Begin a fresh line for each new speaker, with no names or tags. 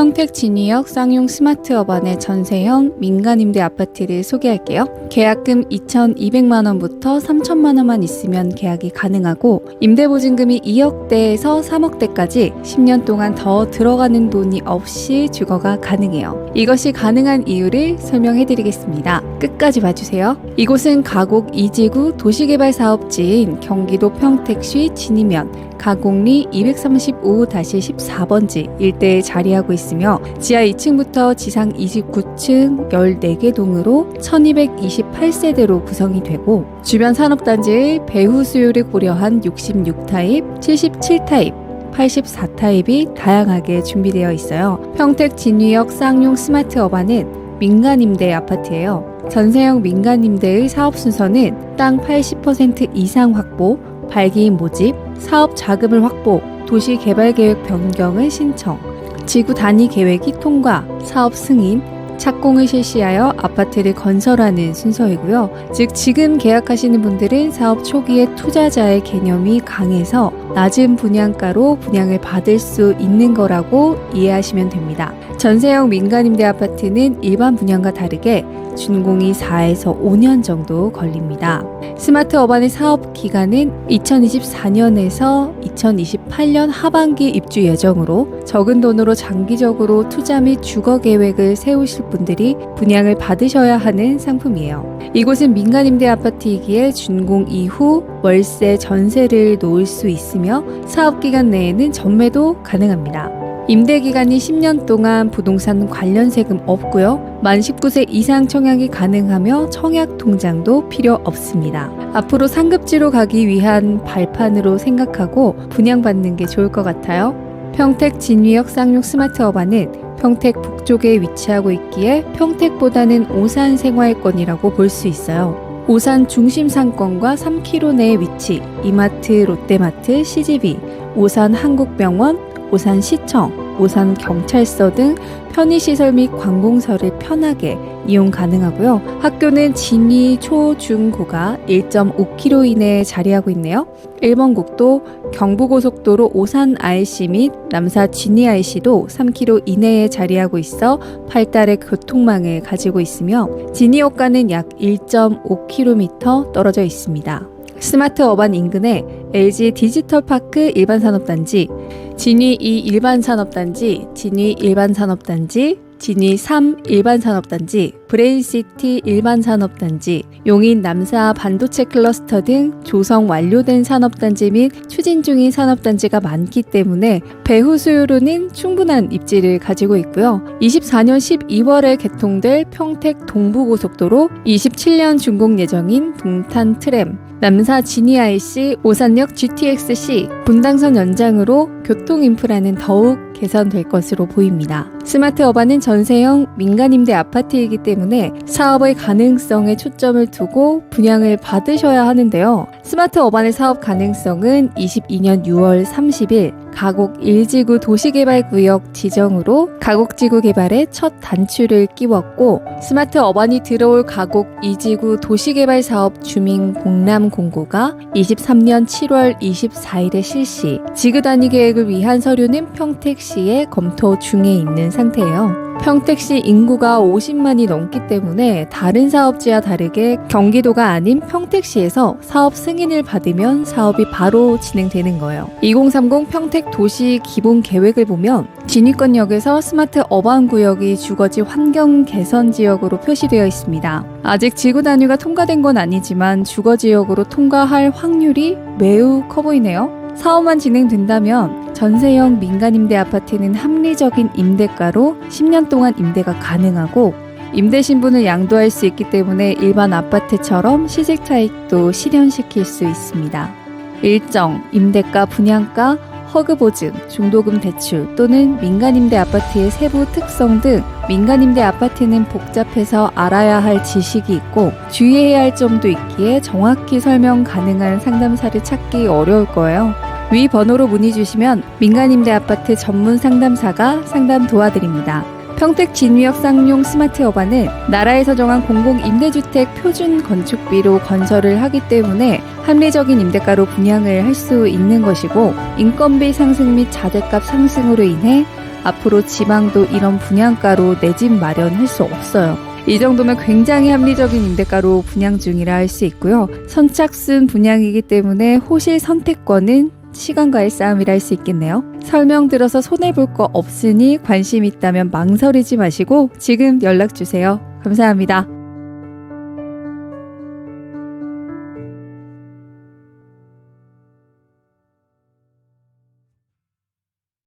평택 진이역 쌍용 스마트 어반의 전세형 민간임대 아파트를 소개할게요. 계약금 2,200만 원부터 3천만 원만 있으면 계약이 가능하고 임대 보증금이 2억대에서 3억대까지 10년 동안 더 들어가는 돈이 없이 주거가 가능해요. 이것이 가능한 이유를 설명해 드리겠습니다. 끝까지 봐주세요. 이곳은 가곡 이지구 도시개발 사업지인 경기도 평택시 진이면 가곡리 235-14번지 일대에 자리하고 있으며 지하 2층부터 지상 29층 14개 동으로 1228세대로 구성이 되고 주변 산업단지의 배후 수요를 고려한 66타입, 77타입, 84타입이 다양하게 준비되어 있어요. 평택 진위역 쌍용 스마트 어반은 민간 임대 아파트예요. 전세형 민간 임대의 사업 순서는 땅 80% 이상 확보, 발기인 모집, 사업 자금을 확보, 도시 개발 계획 변경을 신청, 지구 단위 계획이 통과, 사업 승인, 착공을 실시하여 아파트를 건설하는 순서이고요. 즉 지금 계약하시는 분들은 사업 초기에 투자자의 개념이 강해서 낮은 분양가로 분양을 받을 수 있는 거라고 이해하시면 됩니다. 전세형 민간임대 아파트는 일반 분양과 다르게 준공이 4에서 5년 정도 걸립니다. 스마트 어반의 사업 기간은 2024년에서 2028년 하반기 입주 예정으로 적은 돈으로 장기적으로 투자 및 주거 계획을 세우실 분들이 분양을 받으셔야 하는 상품이에요. 이곳은 민간 임대 아파트이기에 준공 이후 월세 전세를 놓을 수 있으며 사업 기간 내에는 전매도 가능합니다. 임대 기간이 10년 동안 부동산 관련 세금 없고요. 만 19세 이상 청약이 가능하며 청약 통장도 필요 없습니다. 앞으로 상급지로 가기 위한 발판으로 생각하고 분양받는 게 좋을 것 같아요. 평택 진위역 쌍용 스마트 어반은 평택 북쪽에 위치하고 있기에 평택보다는 오산 생활권이라고 볼 수 있어요. 오산 중심 상권과 3km 내에 위치, 이마트, 롯데마트, CGV, 오산 한국병원, 오산시청, 오산 경찰서 등 편의시설 및 관공서를 편하게 이용 가능하고요. 학교는 진이 초, 중, 고가 1.5km 이내에 자리하고 있네요. 1번 국도 경부고속도로 오산 IC 및 남사 진이 IC도 3km 이내에 자리하고 있어 발달의 교통망을 가지고 있으며 진이역과는 약 1.5km 떨어져 있습니다. 스마트 어반 인근에 LG 디지털 파크 일반 산업단지, 진위 2 일반 산업단지, 진위 일반 산업단지, 진위 3 일반 산업단지, 브레인시티 일반 산업단지, 용인 남사 반도체 클러스터 등 조성 완료된 산업단지 및 추진 중인 산업단지가 많기 때문에 배후 수요로는 충분한 입지를 가지고 있고요. 24년 12월에 개통될 평택 동부고속도로 27년 준공 예정인 동탄 트램, 남사 지니 IC, 오산역 GTX-C, 분당선 연장으로 교통 인프라는 더욱 개선될 것으로 보입니다. 스마트 어반은 전세형 민간임대 아파트이기 때문에 사업의 가능성에 초점을 두고 분양을 받으셔야 하는데요. 스마트 어반의 사업 가능성은 22년 6월 30일 가곡 1지구 도시개발구역 지정으로 가곡지구 개발에 첫 단추를 끼웠고 스마트 어반이 들어올 가곡 2지구 도시개발 사업 주민 공람 공고가 23년 7월 24일에 실시 지구 단위 계획을 위한 서류는 평택시에 검토 중에 있는 상태예요. 평택시 인구가 50만이 넘기 때문에 다른 사업지와 다르게 경기도가 아닌 평택시에서 사업 승인을 받으면 사업이 바로 진행되는 거예요. 2030 평택 도시 기본 계획을 보면 진위권역에서 스마트 어반 구역이 주거지 환경 개선 지역으로 표시되어 있습니다. 아직 지구 단위가 통과된 건 아니지만 주거 지역으로 통과할 확률이 매우 커 보이네요. 사업만 진행된다면 전세형 민간임대 아파트는 합리적인 임대가로 10년 동안 임대가 가능하고 임대 신분을 양도할 수 있기 때문에 일반 아파트처럼 시세 차익도 실현시킬 수 있습니다. 일정, 임대가, 분양가, 허그 보증, 중도금 대출 또는 민간임대 아파트의 세부 특성 등 민간임대 아파트는 복잡해서 알아야 할 지식이 있고 주의해야 할 점도 있기에 정확히 설명 가능한 상담사를 찾기 어려울 거예요. 위 번호로 문의 주시면 민간임대 아파트 전문 상담사가 상담 도와드립니다. 평택 진위역 쌍용 스마트 어반은 나라에서 정한 공공 임대주택 표준 건축비로 건설을 하기 때문에 합리적인 임대가로 분양을 할 수 있는 것이고 인건비 상승 및 자재값 상승으로 인해 앞으로 지방도 이런 분양가로 내 집 마련할 수 없어요. 이 정도면 굉장히 합리적인 임대가로 분양 중이라 할 수 있고요. 선착순 분양이기 때문에 호실 선택권은 시간과의 싸움이라 할수 있겠네요. 설명 들어서 손해볼 거 없으니 관심 있다면 망설이지 마시고 지금 연락 주세요. 감사합니다.